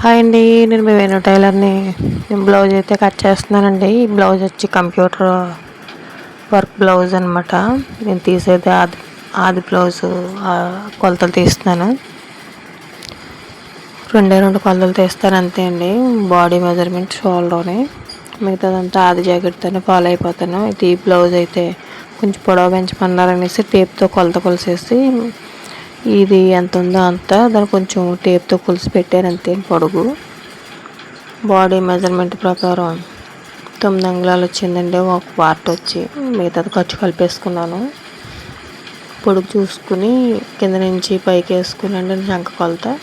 Hi అండి నేను మీ వేణు టైలర్ని. నేను బ్లౌజ్ అయితే కట్ చేస్తున్నానండి. ఈ బ్లౌజ్ వచ్చి కంప్యూటర్ వర్క్ బ్లౌజ్ అనమాట నేను తీసేది ఆది ఆది బ్లౌజ్ కొలతలు తీస్తున్నాను. రెండే రెండు కొలతలు తీస్తాను అంతే అండి. బాడీ మెజర్మెంట్ షోల్డర్ని. మిగతాదంతా ఆది జాకెట్తోనే ఫాలో అయిపోతాను. అయితే ఈ బ్లౌజ్ అయితే కొంచెం పొడవ పెంచమన్నారనేసి టేప్తో కొలత కొలిసేసి ఇది ఎంత ఉందో అంత. దాన్ని కొంచెం టేప్తో కొలిసి పెట్టారు అంతే పొడుగు. బాడీ మెజర్మెంట్ ప్రకారం తొమ్మిది అంగుళాలు వచ్చిందండి ఒక పార్ట్ వచ్చి మిగతాది ఖర్చు కలిపేసుకున్నాను. పొడుగు చూసుకుని కింద నుంచి పైకి వేసుకునండి శంఖ కొలత.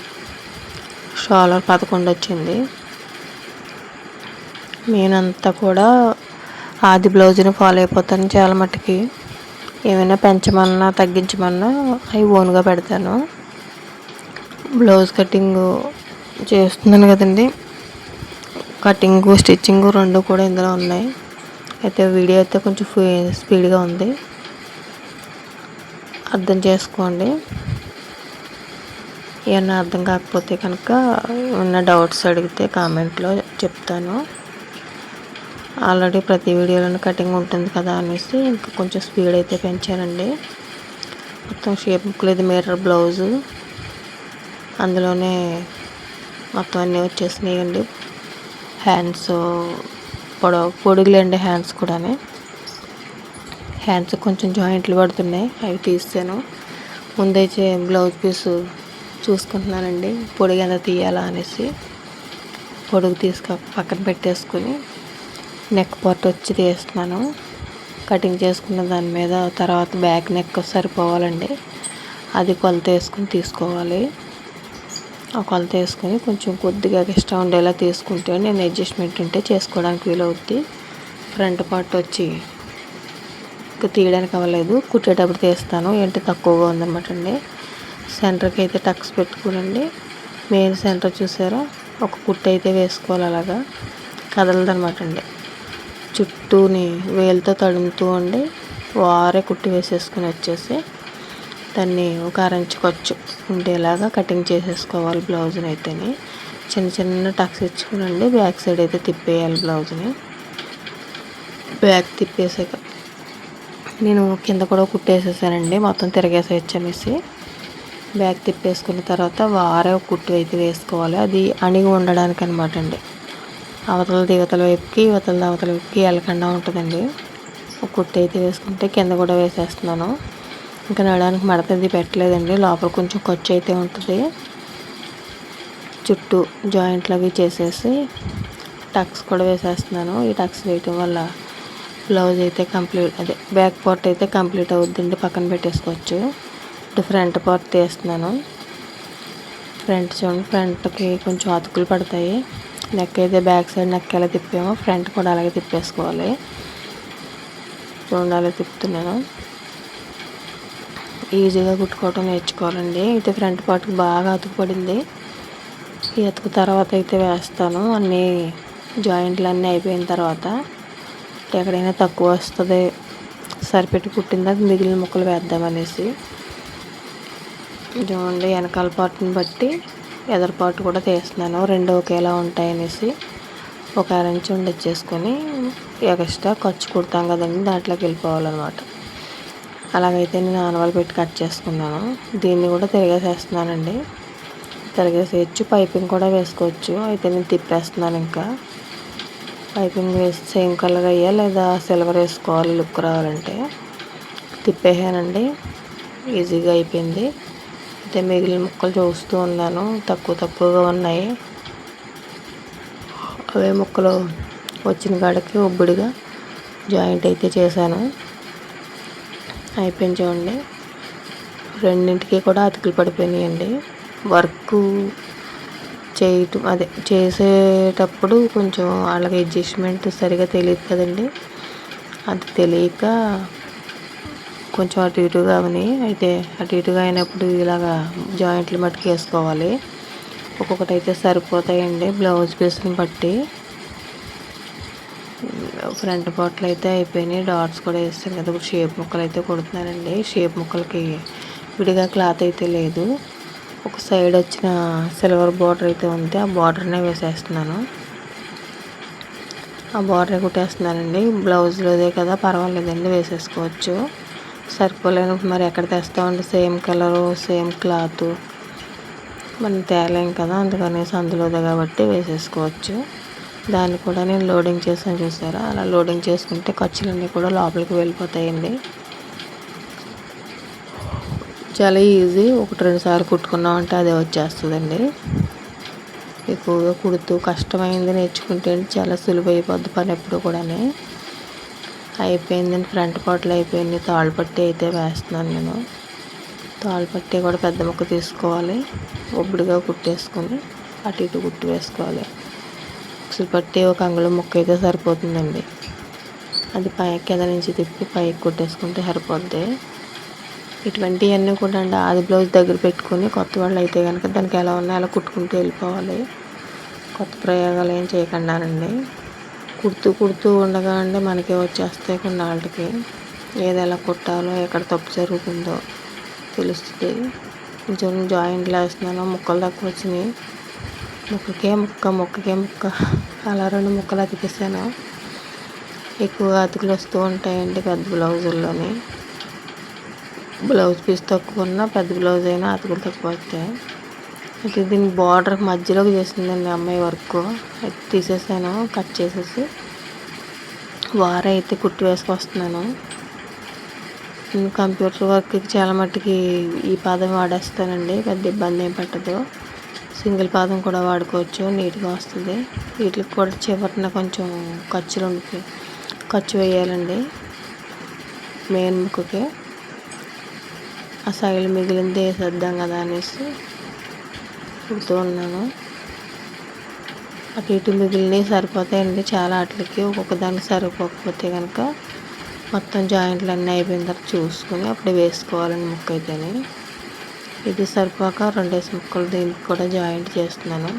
షాలర్ పదకొండు వచ్చింది. నేనంతా కూడా ఆది బ్లౌజ్ని ఫాలో అయిపోతాను చాలా మట్టుకి. ఏమైనా పెంచమన్నా తగ్గించమన్నా అవి ఓన్గా పెడతాను. బ్లౌజ్ కటింగ్ చేస్తున్నాను కదండి. కటింగ్ స్టిచ్చింగ్ రెండు కూడా ఇందులో ఉన్నాయి. అయితే వీడియో అయితే కొంచెం స్పీడ్గా ఉంది. అర్థం చేసుకోండి. ఏమన్నా అర్థం కాకపోతే కనుక ఉన్న డౌట్స్ అడిగితే కామెంట్లో చెప్తాను. ఆల్రెడీ ప్రతి వీడియోలోనే కటింగ్ ఉంటుంది కదా అనేసి ఇంకా కొంచెం స్పీడ్ అయితే పెంచానండి. మొత్తం షేప్ ముక్కలు ఇది మిర్రర్ బ్లౌజు. అందులోనే మొత్తం అన్నీ వచ్చేసినాయండి. హ్యాండ్స్ పొడవు పొడుగులేండి హ్యాండ్స్ కూడా హ్యాండ్స్ కొంచెం జాయింట్లు పడుతున్నాయి అవి తీసాను. ముందైతే బ్లౌజ్ పీసు చూసుకుంటున్నానండి పొడుగు ఎంత తీయాలా అనేసి. పొడుగు తీసుక పక్కన పెట్టేసుకుని నెక్ పార్ట్ వచ్చి తీస్తున్నాను. కటింగ్ చేసుకున్న దాని మీద తర్వాత బ్యాక్ నెక్ సరిపోవాలండి. అది కొలత వేసుకుని తీసుకోవాలి. ఆ కొలత వేసుకొని కొంచెం కొద్దిగా ఇష్టం ఉండేలా తీసుకుంటే నేను అడ్జస్ట్మెంట్ ఉంటే చేసుకోవడానికి వీలవుద్ది. ఫ్రంట్ పార్ట్ వచ్చి తీయడానికి అవ్వలేదు. కుట్టేటప్పుడు తీస్తాను. ఏంటి తక్కువగా ఉందన్నమాట అండి. సెంటర్కి అయితే టక్స్ పెట్టుకోనండి. మెయిన్ సెంటర్ చూసారా? ఒక కుట్టు అయితే వేసుకోవాలి అలాగా. కదలదనమాట అండి. చుట్టూని వేలతో తడుముతూ ఉండి వారే కుట్టి వేసేసుకుని వచ్చేసి దాన్ని ఒక అరంచి ఉండేలాగా కటింగ్ చేసేసుకోవాలి బ్లౌజ్ని అయితేని. చిన్న చిన్న టక్స్ ఇచ్చుకునండి బ్యాక్ సైడ్ అయితే తిప్పేయాలి బ్లౌజ్ని. బ్యాక్ తిప్పేసాక నేను కింద కూడా కుట్టేసేసానండి. మొత్తం తిరగేసేయచ్చు అనేసి బ్యాక్ తిప్పేసుకున్న తర్వాత వారే కుట్టు అయితే వేసుకోవాలి. అది అణిగి ఉండడానికి అనమాట అండి. అవతల దివతల వైపుకి ఇవతల అవతల వైపుకి వెళ్ళకుండా ఉంటుందండి. ఒక కుట్టి అయితే వేసుకుంటే కింద కూడా వేసేస్తున్నాను. ఇంకా నడడానికి మడతది పెట్టలేదండి. లోపల కొంచెం ఖర్చు అయితే ఉంటుంది. చుట్టూ జాయింట్లు అవి చేసేసి టక్స్ కూడా వేసేస్తున్నాను. ఈ టక్స్ వేయటం వల్ల బ్లౌజ్ అయితే కంప్లీట్ అదే బ్యాక్ పార్ట్ అయితే కంప్లీట్ అవుద్దండి. పక్కన పెట్టేసుకోవచ్చు. ఇటు ఫ్రంట్ పార్ట్ తీస్తున్నాను. ఫ్రంట్ చూడండి ఫ్రంట్కి కొంచెం అతుకులు పడతాయి. నెక్ అయితే బ్యాక్ సైడ్ నెక్ ఎలా తిప్పామో ఫ్రంట్ కూడా అలాగే తిప్పేసుకోవాలి. చూడండి అలా తిప్పుతున్నాను. ఈజీగా కుట్టుకోవటం నేర్చుకోవాలండి. అయితే ఫ్రంట్ పార్ట్కి బాగా అతుకుపడింది. ఈ అతుకు తర్వాత అయితే వేస్తాను. అన్నీ జాయింట్లు అన్నీ అయిపోయిన తర్వాత ఎక్కడైనా తక్కువ వస్తుంది సరిపెట్టి కుట్టిందాక మిగిలిన ముక్కలు వేద్దామనేసి. చూడండి వెనకాల పార్ట్ని బట్టి ఎదరపాటు కూడా తీస్తున్నాను. రెండు ఒకేలా ఉంటాయనేసి ఒక అరంచి ఉండొచ్చేసుకొని ఎక్స్ట్రా ఖర్చు కుడతాం కదండి దాంట్లోకి వెళ్ళిపోవాలన్నమాట. అలాగైతే నేను ఆనవాళ్ళు పెట్టి కట్ చేసుకున్నాను. దీన్ని కూడా తిరిగేసేస్తున్నానండి. తిరిగేసేయచ్చు పైపింగ్ కూడా వేసుకోవచ్చు. అయితే నేను తిప్పేస్తున్నాను ఇంకా. పైపింగ్ వేసి సేమ్ కలర్ అయ్యా లేదా సిల్వర్ వేసుకోవాలి లుక్ రావాలంటే. తిప్పేసానండి. ఈజీగా అయిపోయింది. అయితే మిగిలిన ముక్కలు చూస్తూ ఉన్నాను. తక్కువ తక్కువగా ఉన్నాయి. అవే ముక్కలు వచ్చిన కాడికి ఒబ్బుడిగా జాయింట్ అయితే చేశాను. అయిపోయింది చూడండి. రెండింటికి కూడా అతికిలు పడిపోయినాయండి. వర్క్ చేయటం అదే చేసేటప్పుడు కొంచెం వాళ్ళకి అడ్జస్ట్మెంట్ సరిగా తెలియదు కదండి. అది తెలియక కొంచెం అటు ఇటుగా ఉన్నాయి అయితే అటు ఇటుగా అయినప్పుడు ఇలాగా జాయింట్లు మట్టుకు వేసుకోవాలి. ఒక్కొక్కటి అయితే సరిపోతాయండి బ్లౌజ్ పీస్ని బట్టి. ఫ్రంట్ పార్ట్లు అయితే అయిపోయినాయి డాట్స్ కూడా వేస్తాను కదా ఇప్పుడు షేప్ ముక్కలు అయితే కొడుతున్నానండి. షేప్ ముక్కలకి విడిగా క్లాత్ అయితే లేదు. ఒక సైడ్ వచ్చిన సిల్వర్ బార్డర్ అయితే ఉంది ఆ బార్డర్నే వేసేస్తున్నాను. ఆ బార్డర్ కుట్టేస్తున్నానండి. బ్లౌజ్లోదే కదా పర్వాలేదండి వేసేసుకోవచ్చు. సరిపోలేనప్పుడు మరి ఎక్కడ తెస్తామండి? Same colour same cloth. మనం తేలేం కదా అందుకనేసి అందులోదే కాబట్టి వేసేసుకోవచ్చు. దాన్ని కూడా నేను లోడింగ్ చేసాను చూసారా? అలా లోడింగ్ చేసుకుంటే ఖర్చులన్నీ కూడా లోపలికి వెళ్ళిపోతాయండి. చాలా ఈజీ. ఒకటి రెండు సార్లు కుట్టుకున్నామంటే అదే వచ్చేస్తుందండి. ఎక్కువగా కుడుతూ కష్టమైంది నేర్చుకుంటే చాలా సులువు అయిపోద్ది పని ఎప్పుడు కూడా అయిపోయింది ఫ్రంట్ పాటలు అయిపోయింది. తాళ్ళపట్టి అయితే వేస్తున్నాను నేను. తాళ్ళపట్టి కూడా పెద్ద ముక్క తీసుకోవాలి. ఒబ్బడిగా కుట్టేసుకొని అటు ఇటు కుట్టి వేసుకోవాలి. ఉక్సులు పట్టి ఒక అంగుళం ముక్క అయితే సరిపోతుందండి. అది పై కింద నుంచి తిప్పి పైకి కుట్టేసుకుంటే సరిపోద్ది. ఇటువంటివన్నీ కూడా అండి. ఆది బ్లౌజ్ దగ్గర పెట్టుకుని కొత్త వాళ్ళు అయితే కనుక దానికి ఎలా ఉన్నా అలా కుట్టుకుంటూ వెళ్ళిపోవాలి. కొత్త ప్రయోగాలు ఏం చేయకుండానండి కుడుతూ కుడుతూ ఉండగా అండి మనకే వచ్చేస్తాయి కొన్ని వాళ్ళకి ఏది ఎలా కుట్టాలో ఎక్కడ తప్పు జరుగుతుందో తెలుస్తుంది. కొంచెం జాయింట్లు వేస్తున్నాను ముక్కలు తక్కువ వచ్చినాయి. ముక్కకే ముక్క ముక్కకే ముక్క. అలా రెండు ముక్కలు అతికిస్తాను. ఎక్కువగా అతుకులు వస్తూ ఉంటాయండి పెద్ద బ్లౌజుల్లోని. బ్లౌజ్ పీస్ తక్కువ ఉన్న పెద్ద బ్లౌజ్ అయినా అతుకులు తక్కువ వస్తాయి. అయితే దీని బార్డర్ మధ్యలోకి చేసిందండి అమ్మాయి వర్క్. అయితే తీసేసాను కట్ చేసేసి వార అయితే కుట్టి వేసుకొస్తున్నాను కంప్యూటర్ వర్క్కి చాలా మట్టుకి ఈ పాదం వాడేస్తానండి పెద్ద ఇబ్బంది ఏం పట్టదు. సింగిల్ పాదం కూడా వాడుకోవచ్చు నీట్గా వస్తుంది. వీటికి కూడా చివరిన కొంచెం ఖర్చులు ఖర్చు వేయాలండి మెయిన్ ముక్కకి. ఆ సైడ్ మిగిలింది వేసేద్దాం కదా అనేసి కుడుతూ ఉన్నాను. అటు ఇటు మిగిలినవి సరిపోతాయండి. చాలా వాటికి ఒక్కొక్క దానికి సరిపోకపోతే కనుక మొత్తం జాయింట్లు అన్నీ అయిపోయిన తర్వాత చూసుకొని అప్పుడు వేసుకోవాలండి ముక్క అయితేనే ఇది సరిపోక రెండేసి ముక్కలు దీనికి కూడా జాయింట్ చేస్తున్నాను.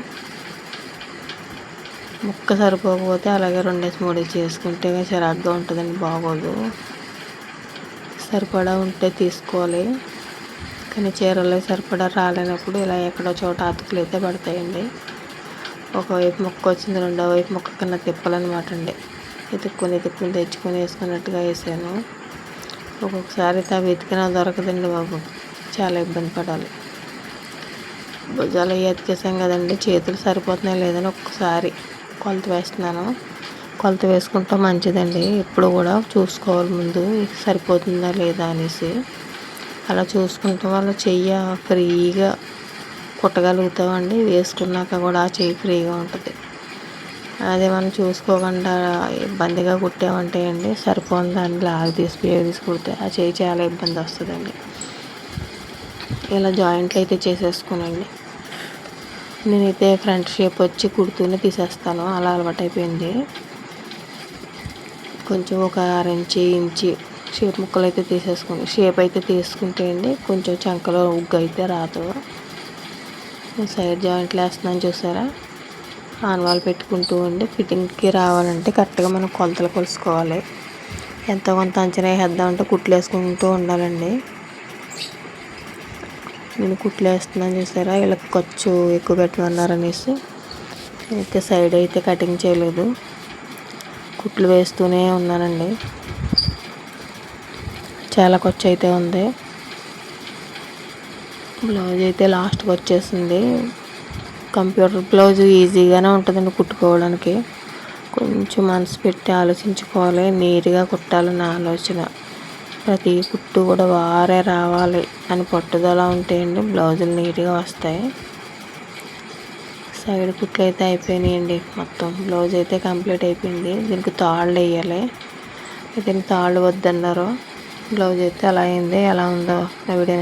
ముక్క సరిపోకపోతే అలాగే రెండేసి మూడేసి చేసుకుంటే చిరాగ్గా ఉంటుందండి బాగోదు. సరిపడా ఉంటే తీసుకోవాలి. కానీ చీరలో సరిపడా రాలేనప్పుడు ఇలా ఎక్కడో చోట అతుకులు అయితే పడతాయండి. ఒకవైపు మొక్క వచ్చింది రెండో వైపు మొక్క కన్నా తిప్పాలన్నమాట అండి. ఎత్తుక్కొని ఎత్తుక్కుని తెచ్చుకొని వేసుకున్నట్టుగా వేసాను. ఒక్కొక్కసారి అవి వెతికినా దొరకదండి బాబు. చాలా ఇబ్బంది పడాలి. భుజాలు ఎతికేసాం కదండి చేతులు సరిపోతున్నాయి లేదని ఒక్కసారి కొలత వేస్తున్నాను. కొలత వేసుకుంటే మంచిదండి. ఎప్పుడు కూడా చూసుకోవాలి ముందు సరిపోతుందా లేదా అనేసి. అలా చూసుకుంటాం వల్ల చెయ్యి ఫ్రీగా కుట్టగలుగుతామండి. వేసుకున్నాక కూడా ఆ చెయ్యి ఫ్రీగా ఉంటుంది. అదే మనం చూసుకోకుండా ఇబ్బందిగా కుట్టామంటే అండి సరిపోని దాన్ని లాగ్ తీసి తీసి కుడితే ఆ చెయ్యి చాలా ఇబ్బంది వస్తుందండి. ఇలా జాయింట్లు అయితే చేసేసుకోనండి. నేనైతే ఫ్రంట్ షేప్ వచ్చి కుడుతూనే తీసేస్తాను. అలా అలవాటు అయిపోయింది కొంచెం ఒక అరెంచి ఇంచి షేప్ ముక్కలు అయితే తీసేసుకుని షేప్ అయితే తీసుకుంటే అండి కొంచెం చంకలో ఉగ్గు అయితే రాదు. సైడ్ జాయింట్లు వేస్తున్నాను చూసారా? ఆనవాళ్ళు పెట్టుకుంటూ ఉండి ఫిట్టింగ్కి రావాలంటే కరెక్ట్గా మనం కొలతలు కొలుసుకోవాలి. ఎంత కొంత అంచనా వేద్దామంటే కుట్లు వేసుకుంటూ ఉండాలండి. నేను కుట్లు వేస్తున్నాను చూసారా? ఇలా ఖర్చు ఎక్కువ పెట్టమన్నారు అనేసి అయితే సైడ్ అయితే కటింగ్ చేయలేదు. కుట్లు వేస్తూనే ఉన్నానండి. చాలా ఖర్చు అయితే ఉంది. బ్లౌజ్ అయితే లాస్ట్కి వచ్చేసింది. కంప్యూటర్ బ్లౌజ్ ఈజీగానే ఉంటుందండి కుట్టుకోవడానికి. కొంచెం మనసు పెట్టి ఆలోచించుకోవాలి నీట్గా కుట్టాలని ఆలోచన. ప్రతి కుట్టు కూడా వారే రావాలి అని పట్టుదల ఉంటేయండి బ్లౌజులు నీట్గా వస్తాయి. సైడ్ కుట్లు అయితే అయిపోయినాయండి. మొత్తం బ్లౌజ్ అయితే కంప్లీట్ అయిపోయింది. దీనికి తాళ్ళు వేయాలి. దీనికి తాళ్ళు వద్దన్నారు. బ్లౌజ్ అయితే అలా అయింది ఎలా ఉందో నా వీడియో